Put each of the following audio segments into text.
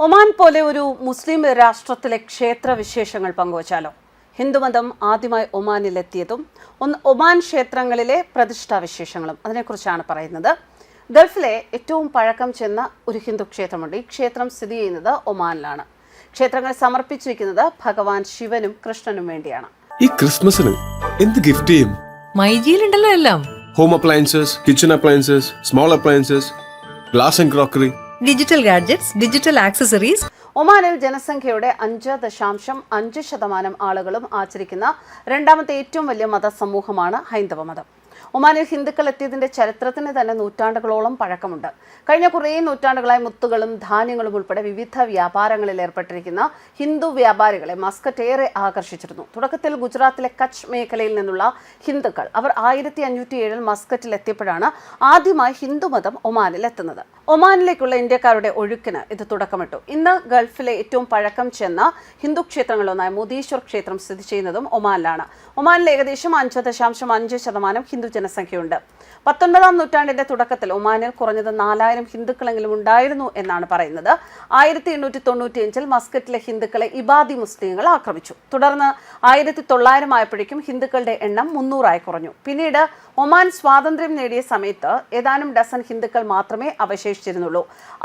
Oman പോലെ ഒരു മുസ്ലിം രാഷ്ട്രത്തിലെ ക്ഷേത്ര വിശേഷങ്ങൾ പങ്കുവച്ചാലോ? ഹിന്ദുമതം ആദ്യമായി ഒമാനിലെത്തിയതും ഒന്ന് ഒമാൻ ക്ഷേത്രങ്ങളിലെ പ്രതിഷ്ഠാ വിശേഷങ്ങളും. അതിനെക്കുറിച്ചാണ് പറയുന്നത്. ഗൾഫിലെ ഏറ്റവും പഴക്കം ചെന്ന ഒരു ഹിന്ദു ക്ഷേത്രമുണ്ട്. ഈ ക്ഷേത്രം സ്ഥിതി ചെയ്യുന്നത് ഒമാനിലാണ്. ക്ഷേത്രങ്ങൾ സമർപ്പിച്ചിരിക്കുന്നത് ഭഗവാൻ ശിവനും കൃഷ്ണനും വേണ്ടിയാണ്. ഈ ക്രിസ്മസിന് എന്ത് ഗിഫ്റ്റ് ചെയ്യും? മൈജിയിലുണ്ടല്ലോ എല്ലാം. Home appliances kitchen appliances small appliances glass and crockery digital gadgets digital accessories ഒമാനിൽ ജനസംഖ്യയുടെ അഞ്ച് ദശാംശം അഞ്ച് ശതമാനം ആളുകളും ആചരിക്കുന്ന രണ്ടാമത്തെ ഏറ്റവും വലിയ മതസമൂഹമാണ് ഹൈന്ദവ മതം. ഒമാനിൽ ഹിന്ദുക്കൾ എത്തിയതിന്റെ ചരിത്രത്തിന് തന്നെ നൂറ്റാണ്ടുകളോളം പഴക്കമുണ്ട്. കഴിഞ്ഞ കുറേ നൂറ്റാണ്ടുകളായി മുത്തുകളും ധാന്യങ്ങളും ഉൾപ്പെടെ വിവിധ വ്യാപാരങ്ങളിൽ ഏർപ്പെട്ടിരിക്കുന്ന ഹിന്ദു വ്യാപാരികളെ മസ്കറ്റ് ഏറെ ആകർഷിച്ചിരുന്നു. തുടക്കത്തിൽ ഗുജറാത്തിലെ കച്ച് മേഖലയിൽ നിന്നുള്ള ഹിന്ദുക്കൾ അവർ ആയിരത്തി അഞ്ഞൂറ്റി ഏഴിൽ മസ്കറ്റിൽ എത്തിയപ്പോഴാണ് ആദ്യമായി ഹിന്ദുമതം ഒമാനിൽ എത്തുന്നത്. ഒമാനിലേക്കുള്ള ഇന്ത്യക്കാരുടെ ഒഴുക്കിന് ഇത് തുടക്കമിട്ടു. ഇന്ന് ഗൾഫിലെ ഏറ്റവും പഴക്കം ചെന്ന ഹിന്ദു ക്ഷേത്രങ്ങളിലൊന്നായ മുദീശ്വർ ക്ഷേത്രം സ്ഥിതി ചെയ്യുന്നതും ഒമാനിലാണ്. ഒമാനിൽ ഏകദേശം അഞ്ച് ദശാംശം അഞ്ച് ശതമാനം ഹിന്ദു ജനസംഖ്യയുണ്ട്. പത്തൊൻപതാം നൂറ്റാണ്ടിന്റെ തുടക്കത്തിൽ ഒമാനിൽ കുറഞ്ഞത് നാലായിരം ഹിന്ദുക്കളെങ്കിലും ഉണ്ടായിരുന്നു എന്നാണ് പറയുന്നത്. ആയിരത്തി എണ്ണൂറ്റി തൊണ്ണൂറ്റിയഞ്ചിൽ മസ്കറ്റിലെ ഹിന്ദുക്കളെ ഇബാദി മുസ്ലിങ്ങൾ ആക്രമിച്ചു. തുടർന്ന് ആയിരത്തി തൊള്ളായിരം ആയപ്പോഴേക്കും ഹിന്ദുക്കളുടെ എണ്ണം മുന്നൂറായി കുറഞ്ഞു. പിന്നീട് ഒമാൻ സ്വാതന്ത്ര്യം നേടിയ സമയത്ത് ഏതാനും ഡസൻ ഹിന്ദുക്കൾ മാത്രമേ അവശേഷിച്ചിരുന്നുള്ളൂ.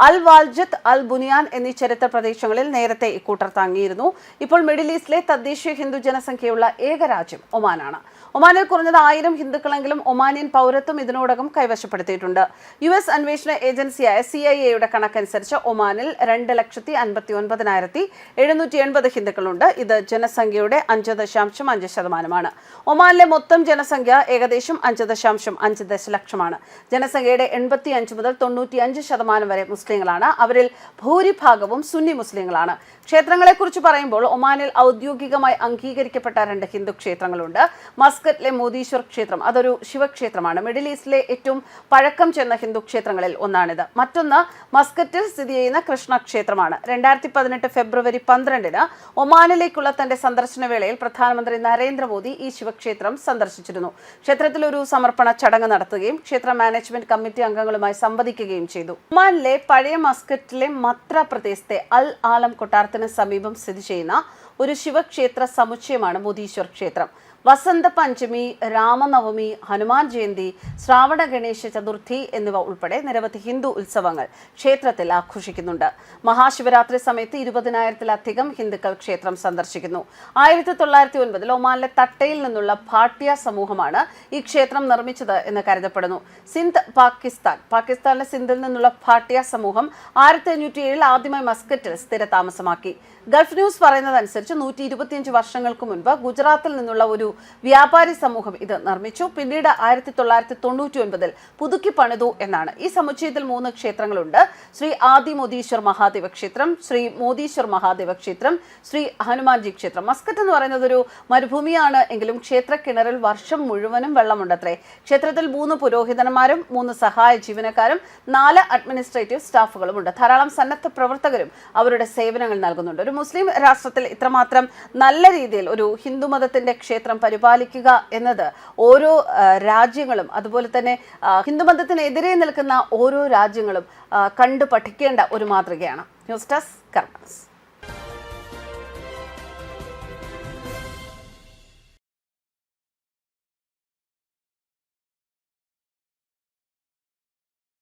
അൽ വാൽജത്ത് അൽ ബുനിയാൻ എന്നീ ചരിത്ര പ്രദേശങ്ങളിൽ നേരത്തെ ഇക്കൂട്ടർ തങ്ങിയിരുന്നു. ഇപ്പോൾ മിഡിൽ ഈസ്റ്റിലെ തദ്ദേശീയ ഹിന്ദു ജനസംഖ്യയുള്ള ഏക രാജ്യം ഒമാനാണ്. ഒമാനിൽ കുറഞ്ഞത് ആയിരം ഹിന്ദുക്കളെങ്കിലും ഒമാനിയൻ പൗരത്വം ഇതിനോടകം കൈവശപ്പെടുത്തിയിട്ടുണ്ട്. യു എസ് അന്വേഷണ ഏജൻസിയായ സി ഐ എയുടെ കണക്കനുസരിച്ച് ഒമാനിൽ രണ്ട് ലക്ഷത്തി അൻപത്തി ഒൻപതിനായിരത്തി എഴുന്നൂറ്റി എൺപത് ഹിന്ദുക്കളുണ്ട്. ഇത് ജനസംഖ്യയുടെ അഞ്ച് ദശാംശം അഞ്ച് ശതമാനമാണ്. ഒമാനിലെ മൊത്തം ജനസംഖ്യ ഏകദേശം അഞ്ച് ദശാംശം അഞ്ച് ദശലക്ഷമാണ്. ജനസംഖ്യയുടെ എൺപത്തി അഞ്ച് മുതൽ തൊണ്ണൂറ്റി അഞ്ച് ശതമാനം വരെ മുസ്ലിങ്ങളാണ്. അവരിൽ ഭൂരിഭാഗവും സുന്നി മുസ്ലിങ്ങളാണ്. ക്ഷേത്രങ്ങളെക്കുറിച്ച് പറയുമ്പോൾ ഒമാനിൽ ഔദ്യോഗികമായി അംഗീകരിക്കപ്പെട്ട രണ്ട് ഹിന്ദു ക്ഷേത്രങ്ങളുണ്ട് മസ്കറ്റിലെ മോദീശ്വർ ക്ഷേത്രം അതൊരു ശിവക്ഷേത്രമാണ്. മിഡിൽ ഈസ്റ്റിലെ ഏറ്റവും പഴക്കം ചെന്ന ഹിന്ദു ക്ഷേത്രങ്ങളിൽ ഒന്നാണിത്. മറ്റൊന്ന് മസ്കറ്റിൽ സ്ഥിതി ചെയ്യുന്ന കൃഷ്ണ ക്ഷേത്രമാണ് രണ്ടായിരത്തി പതിനെട്ട് ഫെബ്രുവരി പന്ത്രണ്ടിന് ഒമാനിലേക്കുള്ള തന്റെ സന്ദർശന വേളയിൽ പ്രധാനമന്ത്രി നരേന്ദ്രമോദി ഈ ശിവക്ഷേത്രം സന്ദർശിച്ചിരുന്നു. ക്ഷേത്രത്തിൽ ഒരു സമർപ്പണ ചടങ്ങ് നടത്തുകയും ക്ഷേത്ര മാനേജ്മെന്റ് കമ്മിറ്റി അംഗങ്ങളുമായി സംവദിക്കുകയും ചെയ്തു. ഒമാനിലെ പഴയ മസ്കറ്റിലെ മത്ര പ്രദേശത്തെ അൽ ആലം കൊട്ടാരത്തിന് സമീപം സ്ഥിതി ചെയ്യുന്ന ഒരു ശിവക്ഷേത്ര സമുച്ചയമാണ് മുദീശ്വർ ക്ഷേത്രം. വസന്ത പഞ്ചമി രാമനവമി ഹനുമാൻ ജയന്തി ശ്രാവണ ഗണേശ ചതുർത്ഥി എന്നിവ ഉൾപ്പെടെ നിരവധി ഹിന്ദു ഉത്സവങ്ങൾ ക്ഷേത്രത്തിൽ ആഘോഷിക്കുന്നുണ്ട്. മഹാശിവരാത്രി സമയത്ത് ഇരുപതിനായിരത്തിലധികം ഹിന്ദുക്കൾ ക്ഷേത്രം സന്ദർശിക്കുന്നു. ആയിരത്തി തൊള്ളായിരത്തി ഒൻപതിൽ ഒമാനിലെ തട്ടയിൽ നിന്നുള്ള ഭാട്ടിയ സമൂഹമാണ് ഈ ക്ഷേത്രം നിർമ്മിച്ചത് എന്ന് കരുതപ്പെടുന്നു. സിന്ധ് പാകിസ്ഥാൻ. പാകിസ്ഥാനിലെ സിന്ധിൽ നിന്നുള്ള ഭാട്ടിയ സമൂഹം ആയിരത്തി അഞ്ഞൂറ്റി ഏഴിൽ ആദ്യമായി മസ്കറ്റിൽ സ്ഥിരതാമസമാക്കി. ഗൾഫ് ന്യൂസ് പറയുന്നതനുസരിച്ച് നൂറ്റി ഇരുപത്തിയഞ്ച് വർഷങ്ങൾക്ക് മുൻപ് ഗുജറാത്തിൽ നിന്നുള്ള ഒരു വ്യാപാരി സമൂഹം ഇത് നിർമ്മിച്ചു. പിന്നീട് ആയിരത്തി തൊള്ളായിരത്തി തൊണ്ണൂറ്റി ഒൻപതിൽ പുതുക്കി പണിതു എന്നാണ്. ഈ സമുച്ചയത്തിൽ മൂന്ന് ക്ഷേത്രങ്ങളുണ്ട്. ശ്രീ ആദി മോദീശ്വർ മഹാദേവ ക്ഷേത്രം ശ്രീ മോദീശ്വർ മഹാദേവ ക്ഷേത്രം ശ്രീ ഹനുമാൻജി ക്ഷേത്രം. മസ്കറ്റ് എന്ന് പറയുന്നത് ഒരു മരുഭൂമിയാണ്. എങ്കിലും ക്ഷേത്ര കിണറിൽ വർഷം മുഴുവനും വെള്ളമുണ്ടത്രേ. ക്ഷേത്രത്തിൽ മൂന്ന് പുരോഹിതന്മാരും മൂന്ന് സഹായ ജീവനക്കാരും നാല് അഡ്മിനിസ്ട്രേറ്റീവ് സ്റ്റാഫുകളും ഉണ്ട് ധാരാളം സന്നദ്ധ പ്രവർത്തകരും അവരുടെ സേവനങ്ങൾ നൽകുന്നുണ്ട്. ഒരു മുസ്ലിം രാഷ്ട്രത്തിൽ ഇത്രമാത്രം നല്ല രീതിയിൽ ഒരു ഹിന്ദുമതത്തിന്റെ ക്ഷേത്രം പരിപാലിക്കുക എന്നത് ഓരോ രാജ്യങ്ങളും അതുപോലെ തന്നെ ഹിന്ദു ഹിന്ദുമതത്തിനെതിരെ നിൽക്കുന്ന ഓരോ രാജ്യങ്ങളും കണ്ടു പഠിക്കേണ്ട ഒരു മാതൃകയാണ്. News desk കർമ്മസ്